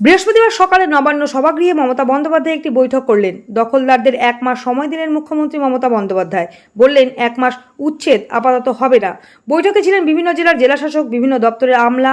বৃহস্পতিবার সকালে নবান্ন সভাগৃহে মমতা বন্দ্যোপাধ্যায় একটি বৈঠক করলেন। দখলদারদের এক মাস সময় দিলেন মুখ্যমন্ত্রী মমতা বন্দ্যোপাধ্যায়। বললেন, এক মাস উচ্ছেদ, আপাতত হবে না। বৈঠকে ছিলেন বিভিন্ন জেলার জেলাশাসক, বিভিন্ন দপ্তরের আমলা,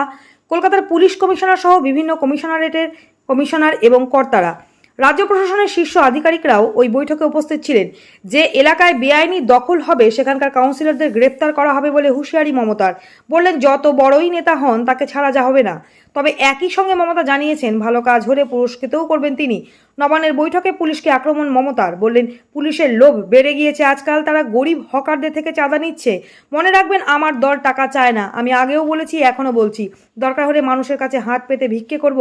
কলকাতার পুলিশ কমিশনার সহ বিভিন্ন কমিশনারেটের কমিশনার এবং কর্তারা। রাজ্য প্রশাসনের শীর্ষ আধিকারিকরাও ওই বৈঠকে উপস্থিত ছিলেন। যে এলাকায় বেআইনি দখল হবে, সেখানকার কাউন্সিলরদের গ্রেপ্তার করা হবে বলে হুঁশিয়ারি মমতার। বললেন, যত বড়ই নেতা হন, তাকে ছাড়া যা হবে না। তবে একই সঙ্গে মমতা জানিয়েছেন, ভালো কাজ হলে পুরস্কৃতও করবেন তিনি। নবান্নের বৈঠকে পুলিশকে আক্রমণ মমতার। বললেন, পুলিশের লোভ বেড়ে গিয়েছে আজকাল, তারা গরিব হকারদের থেকে চাঁদা নিচ্ছে। মনে রাখবেন, আমার দল টাকা চায় না। আমি আগেও বলেছি, এখনও বলছি। দরকার হলে মানুষের কাছে হাত পেতে ভিক্ষে করব।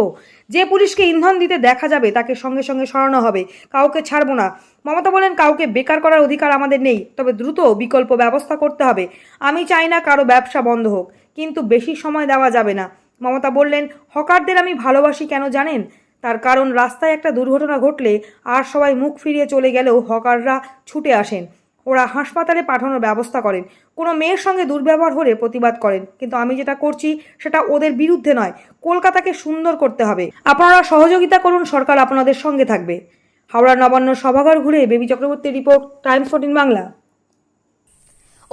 যে পুলিশকে ইন্ধন দিতে দেখা যাবে, তাকে সঙ্গে সঙ্গে সরানো হবে। কাউকে ছাড়ব না। মমতা বলেন, কাউকে বেকার করার অধিকার আমাদের নেই, তবে দ্রুত বিকল্প ব্যবস্থা করতে হবে। আমি চাই না কারও ব্যবসা বন্ধ হোক, কিন্তু বেশি সময় দেওয়া যাবে না। মমতা বললেন, হকারদের আমি ভালোবাসি কেন জানেন? তার কারণ, রাস্তায় একটা দুর্ঘটনা ঘটলে আর সবাই মুখ ফিরিয়ে চলে গেলেও হকাররা ছুটে আসেন। ওরা হাসপাতালে পাঠানোর ব্যবস্থা করেন। কোনো মেয়ের সঙ্গে দুর্ব্যবহার হলে প্রতিবাদ করেন। কিন্তু আমি যেটা করছি, সেটা ওদের বিরুদ্ধে নয়। কলকাতাকে সুন্দর করতে হবে। আপনারা সহযোগিতা করুন, সরকার আপনাদের সঙ্গে থাকবে। হাওড়া নবান্ন সভাঘর ঘুরে Baby Chakraborty report, Times fourteen Bangla.